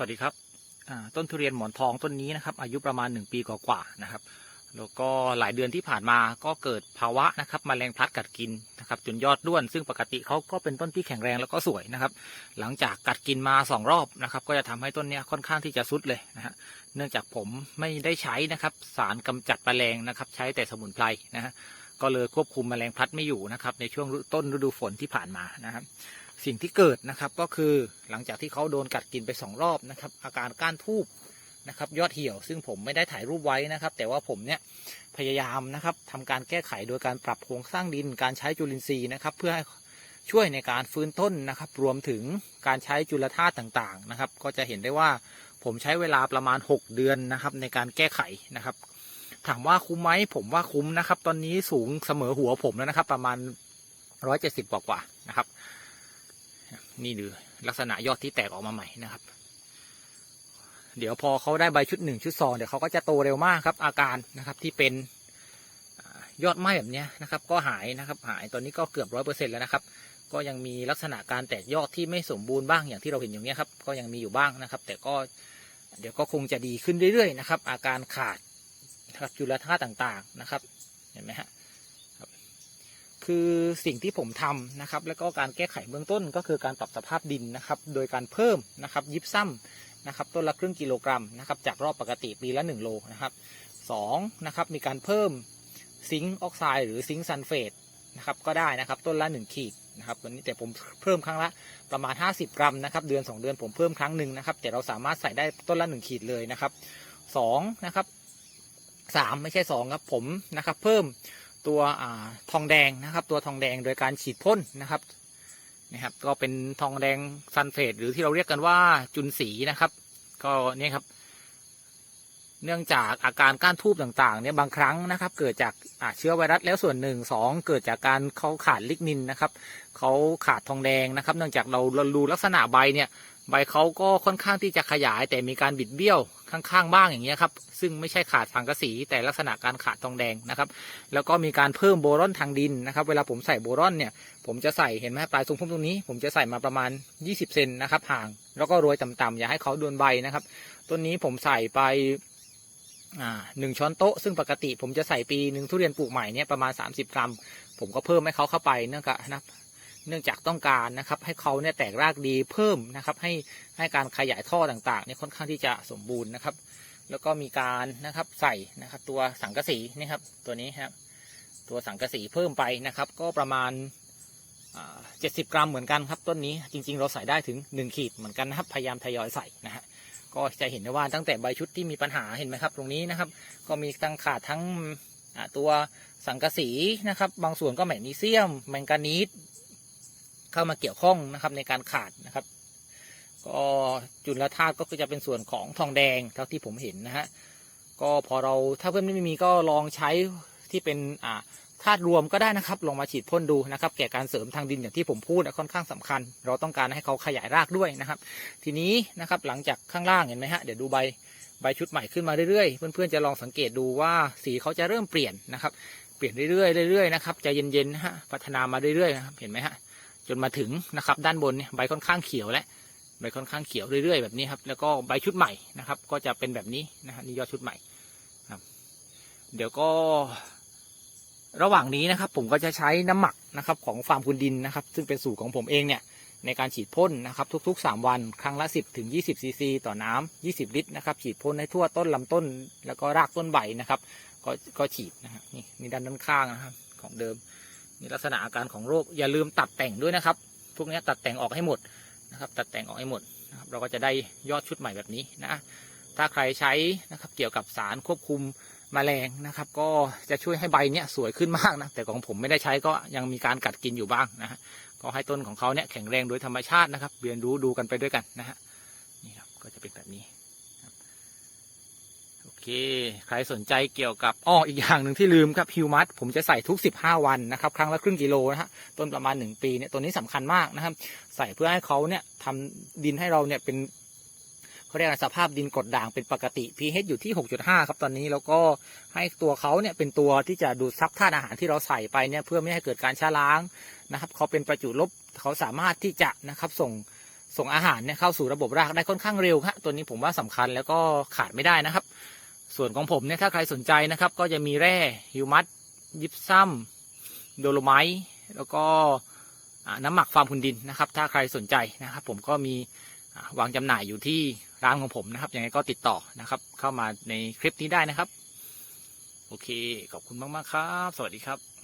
สวัสดีครับต้นทุเรียนหมอนทองต้นนี้นะครับ อายุประมาณ 1 ปีกว่าๆนะครับ แล้วก็หลายเดือนที่ผ่านมาก็เกิดภาวะนะครับมแมลงพลัดกัดกินนะครับจนยอดด้วน ซึ่งปกติเขาก็เป็นต้นที่แข็งแรงแล้วก็สวยนะครับ หลังจากกัดกินมาสองรอบนะครับ ก็จะทำให้ต้นนี้ค่อนข้างที่จะสุดเลยนะฮะเนื่องจากผมไม่ได้ใช้นะครับ สารกำจัดแมลงนะครับ ใช้แต่สมุนไพรนะฮะก็เลยควบคุมแมลงพลัดไม่อยู่นะครับ ในช่วงต้นฤดูฝนที่ผ่านมานะครับ สิ่งที่เกิดนะครับก็คือหลังจากที่เขาโดนกัดกินไปสองรอบนะครับ อาการก้านทูบนะครับยอดเหี่ยว ซึ่งผมไม่ได้ถ่ายรูปไว้นะครับ แต่ว่าผมเนี่ยพยายามนะครับทำการแก้ไขโดยการปรับโครงสร้างดิน การใช้จุลินทรีย์นะครับ เพื่อให้ช่วยในการฟื้นต้นนะครับ รวมถึงการใช้จุลธาตุต่างๆนะครับ ก็จะเห็นได้ว่าผมใช้เวลาประมาณ 6 เดือนนะครับ ในการแก้ไขนะครับ ถามว่าคุ้มไหมผมว่าคุ้มนะครับ ตอนนี้สูงเสมอหัวผมแล้วนะครับ ประมาณ 170กว่ากว่านะครับ นี่ดูลักษณะยอดที่แตกออกมาใหม่นะครับ เดี๋ยวพอเขาได้ใบชุดหนึ่งชุดสองเดี๋ยวเขาก็จะโตเร็วมากครับ อาการนะครับที่เป็นยอดไหม้แบบนี้นะครับ ก็หายนะครับหายตอนนี้ก็เกือบร้อยเปอร์เซ็นแล้วนะครับ ก็ยังมีลักษณะการแตกยอดที่ไม่สมบูรณ์บ้างอย่างที่เราเห็นอย่างนี้ครับก็ยังมีอยู่บ้างนะครับ แต่ก็เดี๋ยวก็คงจะดีขึ้นเรื่อยๆนะครับ อาการขาดนะครับจุลธาตุต่างๆนะครับ เห็นไหมฮะ คือสิ่งที่ผมทำนะครับ แล้วก็การแก้ไขเบื้องต้นก็คือการปรับสภาพดินนะครับ โดยการเพิ่มนะครับยิบซ้ำนะครับ ต้นละครึ่งกิโลกรัมนะครับ จากรอบปกติปีละ 1 โลนะครับสองนะครับ มีการเพิ่มซิงค์ออกไซด์หรือซิงค์ซัลเฟตนะครับ ก็ได้นะครับ ต้นละ 1 ขีดนะครับวันนี้แต่ผมเพิ่มครั้งละประมาณ 50 กรัมนะครับ เดือน 2 เดือนผมเพิ่มครั้งหนึ่งนะครับ แต่เราสามารถใส่ได้ต้นละ 1 ขีดเลยนะครับสองนะครับสามไม่ใช่สองครับผมนะครับ เพิ่ม ตัวอทองแดงนะครับ ตัวทองแดงโดยการฉีดพ่นนะครับนะครับ ก็เป็นทองแดงซันเฟตหรือที่เราเรียกกันว่าจุนสีนะครับ ก็เนี่ยครับ เนื่องจากอาการก้านทูบต่างๆเนี่ยบางครั้งนะครับ เกิดจากเชื้อไวรัสแล้วส่วนหนึ่งสองเกิดจากการเขาขาดลิกนินนะครับเขาขาดทองแดงนะครับ เนื่องจากเราเราดูลักษณะใบเนี่ยใบเขาก็ค่อนข้างที่จะขยาย แต่มีการบิดเบี้ยวข้างๆบ้างอย่างเงี้ยครับซึ่งไม่ใช่ขาดสังกะสี แต่ลักษณะการขาดทองแดงนะครับ แล้วก็มีการเพิ่มโบรอนทางดินนะครับ เวลาผมใส่โบรอนเนี่ย ผมจะใส่เห็นไหมปลายทรงพุ่มตรงนี้ ผมจะใส่มาประมาณ 20 เซนนะครับห่าง แล้วก็โรยต่ำๆอย่าให้เขาโดนใบนะครับต้นนี้ผมใส่ไป หนึ่งช้อนโต๊ะซึ่งปกติผมจะใส่ปีหนึ่งทุเรียนปลูกใหม่เนี่ยประมาณ 30 กรัม ผมก็เพิ่มให้เขาเข้าไปเนื่องจากนะเนื่องจากต้องการนะครับให้เขาเนี่ยแตกรากดีเพิ่มนะครับให้ให้การขยายท่อต่างๆเนี่ยค่อนข้างที่จะสมบูรณ์นะครับ แล้วก็มีการนะครับใส่นะครับตัวสังกะสีนี่ครับตัวนี้ครับตัวสังกะสีเพิ่มไปนะครับ ก็ประมาณเจ็ดสิบกรัมเหมือนกันครับต้นนี้จริงๆ เราใส่ได้ถึงหนึ่งขีดเหมือนกันนะครับพยายามทยอยใส่นะฮะ ก็จะเห็นได้ว่าตั้งแต่ใบชุดที่มีปัญหาเห็นไหมครับ ตรงนี้นะครับ ก็มีทั้งขาดทั้งตัวสังกะสีนะครับ บางส่วนก็แมกนีเซียม แมงกานีสเข้ามาเกี่ยวข้องนะครับในการขาดนะครับ ก็จุลธาตุก็จะเป็นส่วนของทองแดงเท่าที่ผมเห็นนะฮะก็พอเราถ้าเพื่อนไม่มีก็ลองใช้ที่เป็นอ่า ธาตุรวมก็ได้นะครับ ลองมาฉีดพ่นดูนะครับ แก่การเสริมทางดินอย่างที่ผมพูดนะค่อนข้างสำคัญ เราต้องการให้เขาขยายรากด้วยนะครับ ทีนี้นะครับหลังจากข้างล่างเห็นไหมฮะเดี๋ยวดูใบใบชุดใหม่ขึ้นมาเรื่อยๆ เพื่อนๆจะลองสังเกตดูว่าสีเขาจะเริ่มเปลี่ยนนะครับ เปลี่ยนเรื่อยๆเรื่อยๆนะครับใจเย็นๆนะฮะพัฒนามาเรื่อยๆนะครับเห็นไหมฮะจนมาถึงนะครับ ด้านบนเนี่ยใบค่อนข้างเขียวแล้วใบค่อนข้างเขียวเรื่อยๆแบบนี้ครับแล้วก็ใบชุดใหม่นะครับ ก็จะเป็นแบบนี้นะฮะนี่ยอดชุดใหม่ครับ เดี๋ยวก็ ระหว่างนี้นะครับ ผมก็จะใช้น้ำหมักนะครับของฟาร์มคุณดินนะครับ ซึ่งเป็นสูตรของผมเองเนี่ยในการฉีดพ่นนะครับ ทุกๆ 3 วันครั้งละ 10ถึง20ซีซีต่อน้ำ20 ลิตรนะครับ ฉีดพ่นให้ทั่วต้นลำต้น แล้วก็รากต้นใบนะครับ ก็ก็ฉีดนะครับนี่นี่ด้านด้านข้างนะครับของเดิมนี่ลักษณะอาการของโรคอย่าลืมตัดแต่งด้วยนะครับ พวกนี้ตัดแต่งออกให้หมดนะครับ ตัดแต่งออกให้หมดนะครับ เราก็จะได้ยอดชุดใหม่แบบนี้นะถ้าใครใช้นะครับเกี่ยวกับสารควบคุม แมลงนะครับ ก็จะช่วยให้ใบเนี้ยสวยขึ้นมากนะ แต่ของผมไม่ได้ใช้ก็ยังมีการกัดกินอยู่บ้างนะฮะก็ให้ต้นของเขาเนี่ยแข็งแรงโดยธรรมชาตินะครับ เรียนรู้ดูกันไปด้วยกันนะฮะนี่ครับก็จะเป็นแบบนี้โอเค ใครสนใจเกี่ยวกับอ้ออีกอย่างหนึ่งที่ลืมครับฮิวมัสผมจะใส่ทุก 15 วันนะครับ ครั้งละครึ่งกิโลนะฮะต้นประมาณ 1 ปีเนี่ยตัวนี้สำคัญมากนะครับ ใส่เพื่อให้เขาเนี่ยทำดินให้เราเนี่ยเป็น เขาเรียกสภาพดินกดด่างเป็นปกติ pH อยู่ที่ 6.5 ครับตอนนี้แล้วก็ให้ตัวเขาเนี่ยเป็นตัวที่จะดูดซับธาตุอาหารที่เราใส่ไปเนี่ยเพื่อไม่ให้เกิดการช้าล้างนะครับเขาเป็นประจุลบเขาสามารถที่จะนะครับส่งส่งอาหารเนี่ยเข้าสู่ระบบรากได้ค่อนข้างเร็วฮะตัวนี้ผมว่าสำคัญแล้วก็ขาดไม่ได้นะครับ ส่วนของผมเนี่ยถ้าใครสนใจนะครับ ก็จะมีแร่ฮิวมัสยิปซัมโดโลไมต์แล้วก็น้ำหมักฟาร์มคุณดินนะครับ ถ้าใครสนใจนะครับ ผมก็มีวางจำหน่ายอยู่ที่ ร้านของผมนะครับยังไงก็ติดต่อนะครับ เข้ามาในคลิปนี้ได้นะครับ โอเค ขอบคุณมาก ๆ ครับ สวัสดีครับ